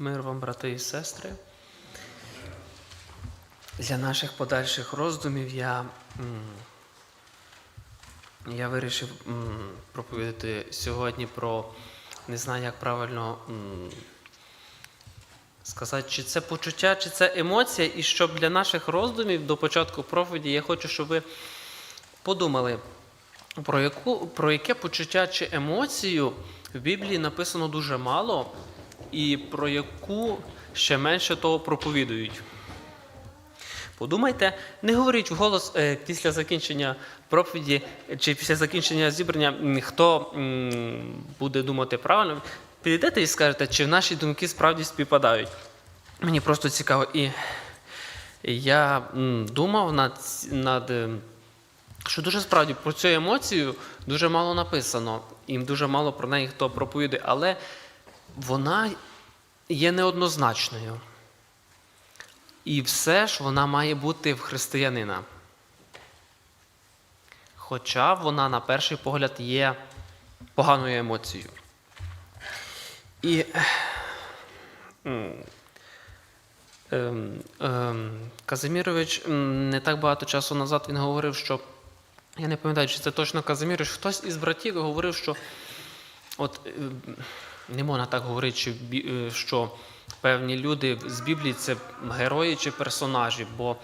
Мир вам, брати і сестри. Для наших подальших роздумів я, я вирішив проповідати сьогодні про не знаю, як правильно сказати, чи це почуття, чи це емоція, і щоб для наших роздумів до початку проповіді я хочу, щоб ви подумали, про, яку, про яке почуття чи емоцію в Біблії написано дуже мало, і про яку ще менше того проповідують. Подумайте, не говоріть вголос е, після закінчення проповіді чи після закінчення зібрання, хто буде думати правильно. Підійдете і скажете, чи наші думки справді співпадають. Мені просто цікаво. І я думав над, над е, що дуже справді про цю емоцію дуже мало написано, і дуже мало про неї хто проповідує, але вона є неоднозначною. І все ж вона має бути в християнина. Хоча вона, на перший погляд, є поганою емоцією. І ем, ем, Казимірович не так багато часу назад він говорив, що я не пам'ятаю, чи це точно Казимірович, хтось із братів говорив, що от е, не можна так говорити, що, е, певні люди з Біблії це герої чи персонажі, бо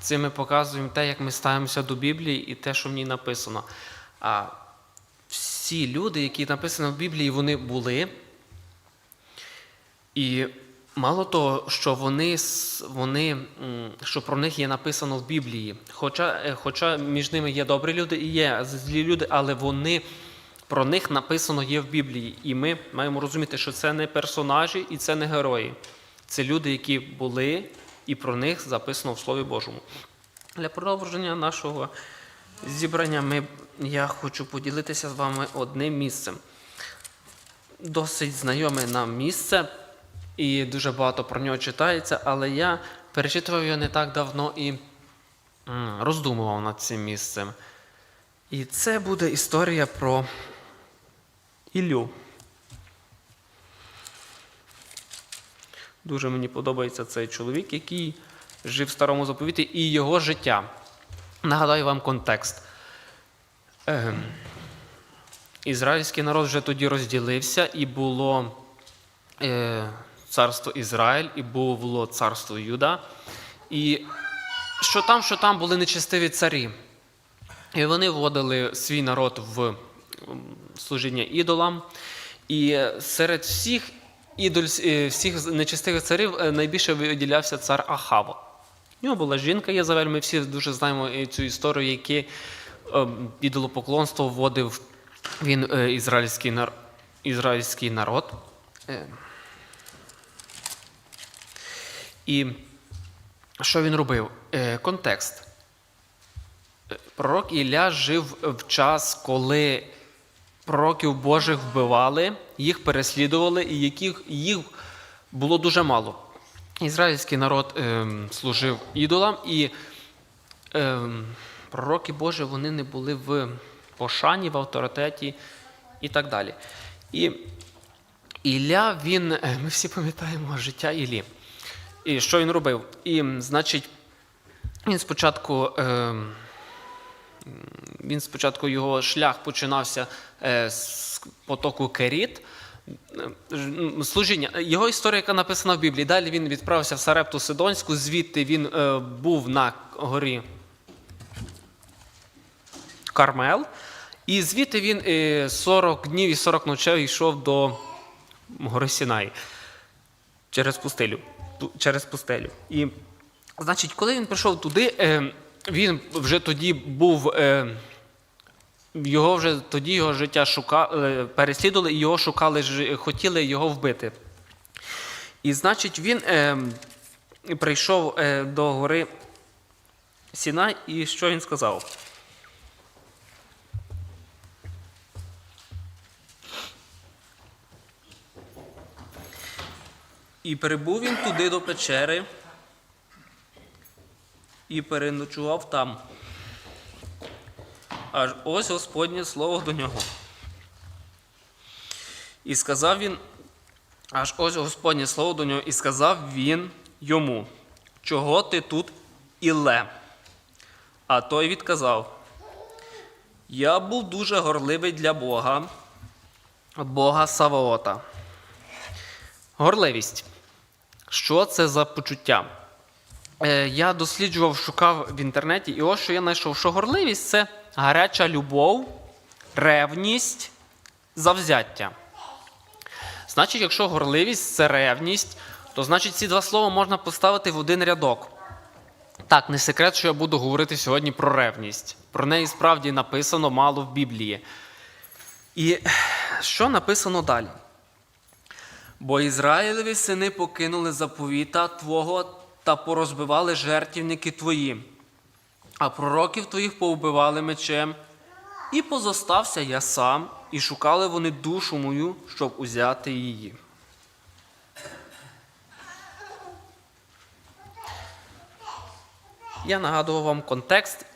цим ми показуємо те, як ми ставимося до Біблії і те, що в ній написано. А всі люди, які написані в Біблії, вони були. І мало того, що вони, вони, що про них є написано в Біблії. Хоча, е, хоча між ними є добрі люди і є злі люди, але вони про них написано є в Біблії. І ми маємо розуміти, що це не персонажі і це не герої. Це люди, які були, і про них записано в Слові Божому. Для продовження нашого зібрання ми, я хочу поділитися з вами одним місцем досить знайоме нам місце, і дуже багато про нього читається, але я перечитував його не так давно і роздумував над цим місцем. І це буде історія про Іллю. Дуже мені подобається цей чоловік, який жив в старому заповіті, і його життя. Нагадаю вам контекст. Ем, Ізраїльський народ вже тоді розділився, і було е, царство Ізраїль, і було царство Юда. І що там, що там були нечестиві царі. І вони вводили свій народ в служіння ідолам. І серед всіх ідоль, е, всіх нечестивих царів е, найбільше виділявся цар Ахава. У нього була жінка Єзавель, ми всі дуже знаємо е, цю історію, яке ідолопоклонство вводив він ізраїльський, нар... ізраїльський народ. І що він робив? Контекст. Пророк Ілля жив в час, коли пророків Божих вбивали, їх переслідували, і яких їх було дуже мало. Ізраїльський народ ем, служив ідолам, і ем, пророки Божі вони не були в пошані, в авторитеті і так далі. І Ілля, він, е, ми всі пам'ятаємо життя Іллі. І що він робив? І, значить, він спочатку. ем, він спочатку його шлях починався е, з потоку Керіт. Е, Служіння. Його історія, яка написана в Біблії. Далі він відправився в Сарепту Сидонську, звідти він е, був на горі Кармел. І звідти він е, 40 днів і 40 ночей йшов до гори Сінай через пустелю. Через пустелю. І, значить, коли він прийшов туди, е, він вже тоді був. Е, його вже тоді його життя шукали, переслідували і його шукали, хотіли його вбити. І значить, він е, прийшов е, до гори Сінай, і що він сказав? І прибув він туди до печери і переночував там. Аж ось Господнє слово до нього. І сказав він: Аж ось Господнє слово до нього і сказав він йому, чого ти тут іле? А той відказав: Я був дуже горливий для Бога, Бога Саваота. Горливість. Що це за почуття? Е, я досліджував, шукав в інтернеті, і ось що я знайшов, що горливість це гаряча любов, ревність, завзяття. Значить, якщо горливість це ревність, то значить ці два слова можна поставити в один рядок. Так, не секрет, що я буду говорити сьогодні про ревність. Про неї справді написано мало в Біблії. І що написано далі? Бо Ізраїлеві сини покинули заповіта Твого та порозбивали жертівники твої, а пророків твоїх повбивали мечем, і позостався я сам, і шукали вони душу мою, щоб узяти її. Я нагадував вам контекст,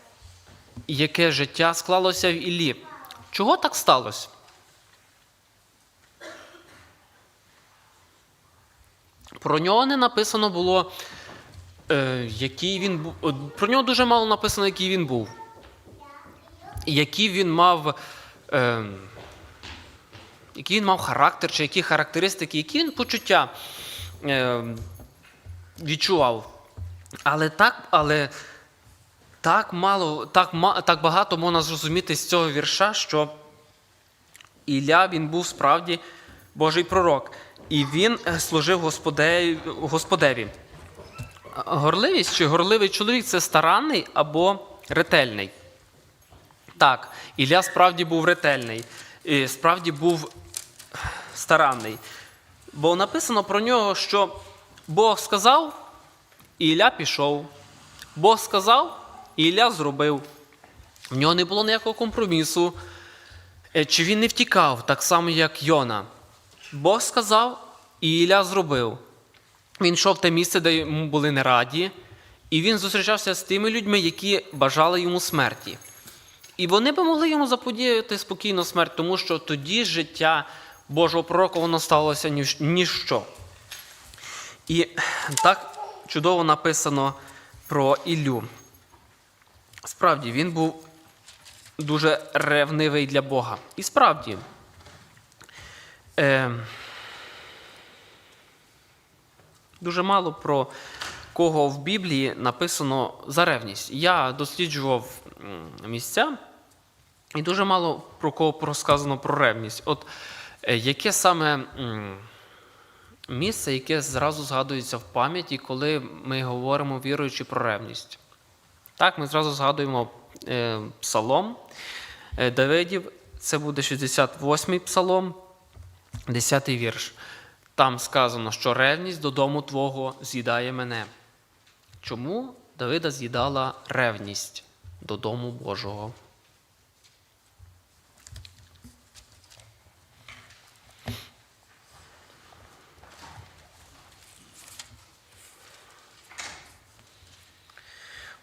яке життя склалося в Іллі. Чого так сталося? Про нього не написано було, е, який він був. Про нього дуже мало написано, який він був. Які він мав. Е, який він мав характер, чи які характеристики, які він почуття е, відчував. Але так, але так мало, так, так багато можна зрозуміти з цього вірша, що Ілля він був справді Божий пророк. І він е, служив Господеві. Горливість чи горливий чоловік це старанний або ретельний. Так, Ілля справді був ретельний, і справді був старанний. Бо написано про нього, що Бог сказав, і Ілля пішов. Бог сказав, і Ілля зробив. В нього не було ніякого компромісу. Е, Чи він не втікав, так само, як Йона. Бог сказав, і Ілля зробив. Він йшов в те місце, де йому були не раді, і він зустрічався з тими людьми, які бажали йому смерті. І вони би могли йому заподіяти спокійно смерть, тому що тоді життя Божого пророка воно сталося ніж- ніщо. І так чудово написано про Іллю. Справді, він був дуже ревнивий для Бога. І справді, е, дуже мало про кого в Біблії написано за ревність. Я досліджував місця, і дуже мало про кого розказано про ревність. От е, яке саме місце, яке зразу згадується в пам'яті, коли ми говоримо віруючи про ревність? Так, ми зразу згадуємо е, псалом е, Давидів, це буде 68-й псалом, 10-й вірш. Там сказано, що ревність додому Твого з'їдає мене. Чому Давида з'їдала ревність додому Божого?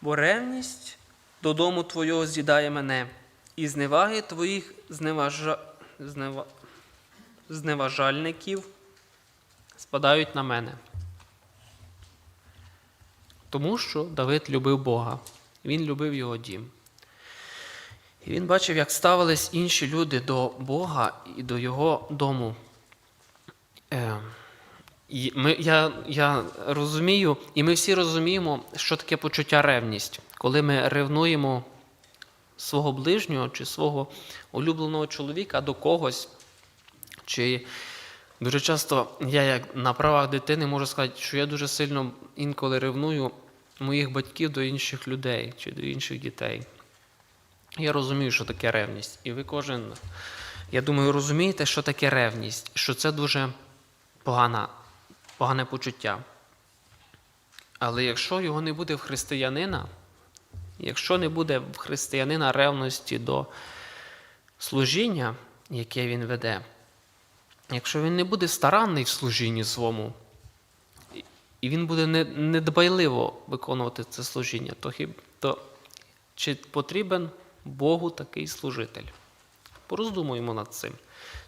Бо ревність додому Твого з'їдає мене, і зневаги Твоїх зневажа... знева... зневажальників спадають на мене. Тому що Давид любив Бога, він любив його дім. І він бачив, як ставились інші люди до Бога і до його дому. Е, і ми, я, я розумію, і ми всі розуміємо, що таке почуття ревність, коли ми ревнуємо свого ближнього чи свого улюбленого чоловіка до когось. Чи дуже часто я, як на правах дитини, можу сказати, що я дуже сильно інколи ревную моїх батьків до інших людей чи до інших дітей. Я розумію, що таке ревність. І ви кожен, я думаю, розумієте, що таке ревність, що це дуже погана, погане почуття. Але якщо його не буде в християнина, якщо не буде в християнина ревності до служіння, яке він веде, якщо він не буде старанний в служінні своєму, і- він буде недбайливо виконувати це служіння, то, то чи потрібен Богу такий служитель? Пороздумуємо над цим.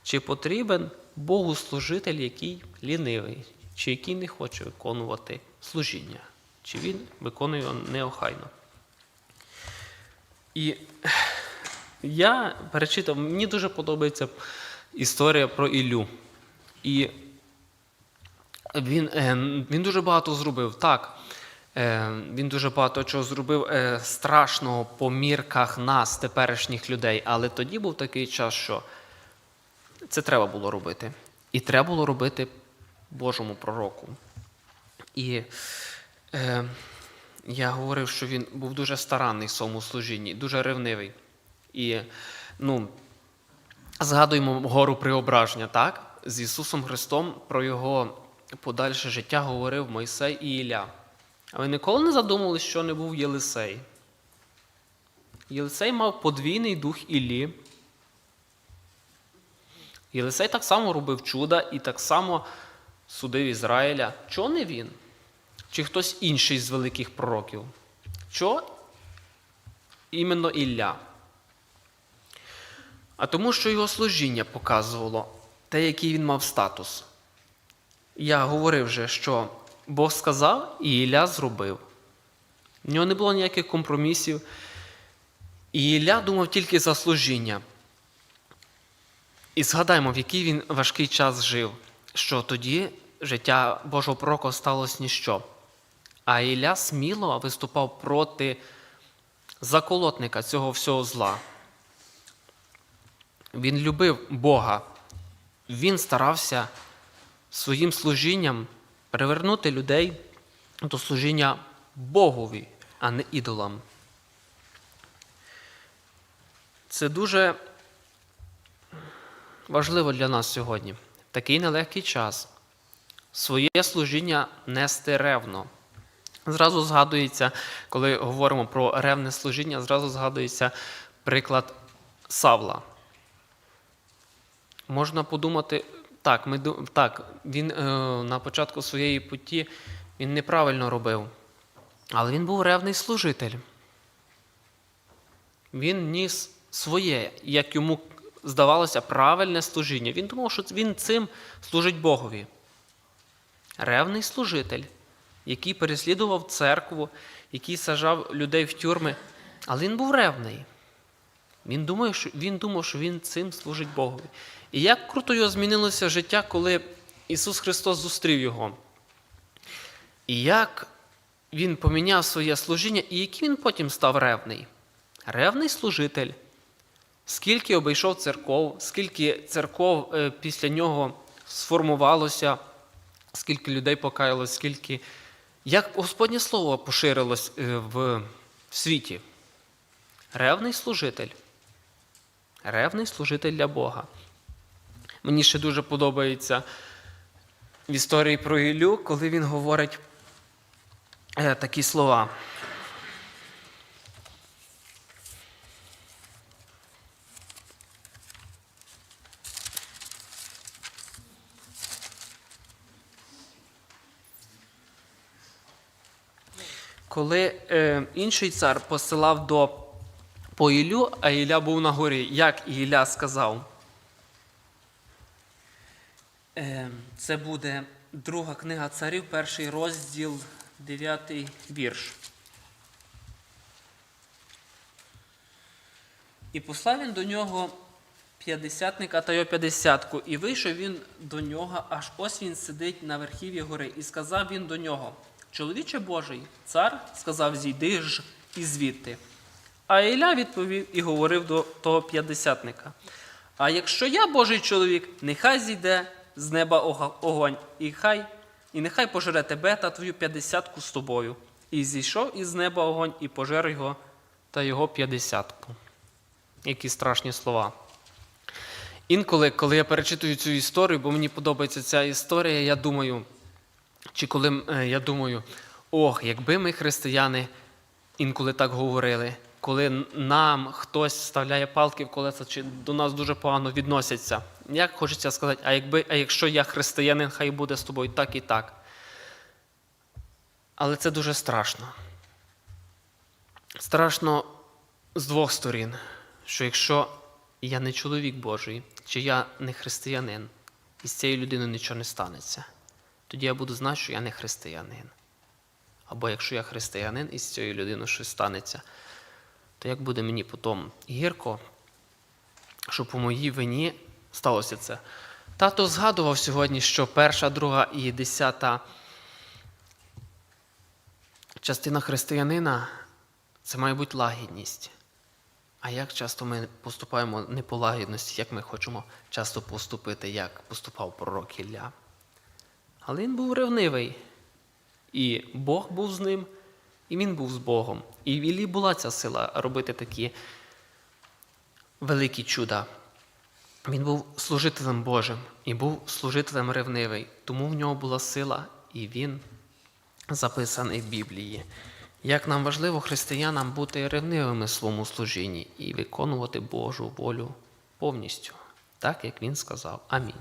Чи потрібен Богу служитель, який лінивий, чи який не хоче виконувати служіння, чи він виконує неохайно. І я перечитав, мені дуже подобається історія про Іллю. І він, е, він дуже багато зробив. Так, е, він дуже багато чого зробив е, страшного по мірках нас, теперішніх людей. Але тоді був такий час, що це треба було робити. І треба було робити Божому пророку. І е, я говорив, що він був дуже старанний в своєму служінні, дуже ревнивий. І ну, згадуємо гору преображення, так? З Ісусом Христом про Його подальше життя говорив Мойсей і Ілля. А ви ніколи не задумувалися, що не був Єлисей? Єлисей мав подвійний дух Іллі. Єлисей так само робив чуда і так само судив Ізраїля. Чого не він? Чи хтось інший з великих пророків? Чого іменно Ілля? А тому, що його служіння показувало те, який він мав статус. Я говорив вже, що Бог сказав, і Ілля зробив. В нього не було ніяких компромісів. І Ілля думав тільки за служіння. І згадаймо, в який він важкий час жив, що тоді життя Божого пророка сталося ніщо. А Ілля сміло виступав проти заколотника цього всього зла. Він любив Бога. Він старався своїм служінням привернути людей до служіння Богові, а не ідолам. Це дуже важливо для нас сьогодні. Такий нелегкий час своє служіння нести ревно. Зразу згадується, коли говоримо про ревне служіння, зразу згадується приклад Савла. Можна подумати, так, ми, так він е, на початку своєї путі він неправильно робив, але він був ревний служитель. Він ніс своє, як йому здавалося, правильне служіння. Він думав, що він цим служить Богові. Ревний служитель, який переслідував церкву, який сажав людей в тюрми, але він був ревний. Він думав, що він думав, що він цим служить Богові. І як круто його змінилося життя, коли Ісус Христос зустрів його. І як він поміняв своє служіння, і який він потім став ревний. Ревний служитель. Скільки обійшов церков, скільки церков е, після нього сформувалося, скільки людей покаялось, скільки. Як Господнє Слово поширилось е, в світі. Ревний служитель. Ревний служитель для Бога. Мені ще дуже подобається в історії про Іллю, коли він говорить е, такі слова. Коли е, інший цар посилав до по Іллю, а Ілля був на горі, як Ілля сказав. Е, це буде друга книга царів, перший розділ, дев'ятий вірш. І послав він до нього п'ятдесятника та його п'ятдесятку, і вийшов він до нього, аж ось він сидить на верхів'ї гори, і сказав він до нього: Чоловіче Божий, цар сказав, зійди ж і звідти. А Ілля відповів і говорив до того п'ятдесятника. А якщо я Божий чоловік, нехай зійде з неба огонь, і хай, і нехай пожере тебе та твою п'ятдесятку з тобою. І зійшов із неба огонь, і пожер його та його п'ятдесятку. Які страшні слова. Інколи, коли я перечитую цю історію, бо мені подобається ця історія, я думаю, чи коли е, я думаю, ох, якби ми, християни, інколи так говорили, коли нам хтось вставляє палки в колеса, чи до нас дуже погано відносяться. Як хочеться сказати, а, якби, а якщо я християнин, хай буде з тобою так і так. Але це дуже страшно. Страшно з двох сторін, що якщо я не чоловік Божий, чи я не християнин, і з цією людиною нічого не станеться, тоді я буду знати, що я не християнин. Або якщо я християнин і з цією людиною щось станеться, то як буде мені потім гірко, що по моїй вині сталося це. Тато згадував сьогодні, що перша, друга і десята частина християнина це має бути лагідність. А як часто ми поступаємо не по лагідності, як ми хочемо часто поступити, як поступав пророк Ілля. Але він був ревнивий. І Бог був з ним, і він був з Богом. І в Іллі була ця сила робити такі великі чуда. Він був служителем Божим і був служителем ревнивий, тому в нього була сила, і він записаний в Біблії. Як нам важливо християнам бути ревнивими в своєму служінні і виконувати Божу волю повністю, так як він сказав. Амінь.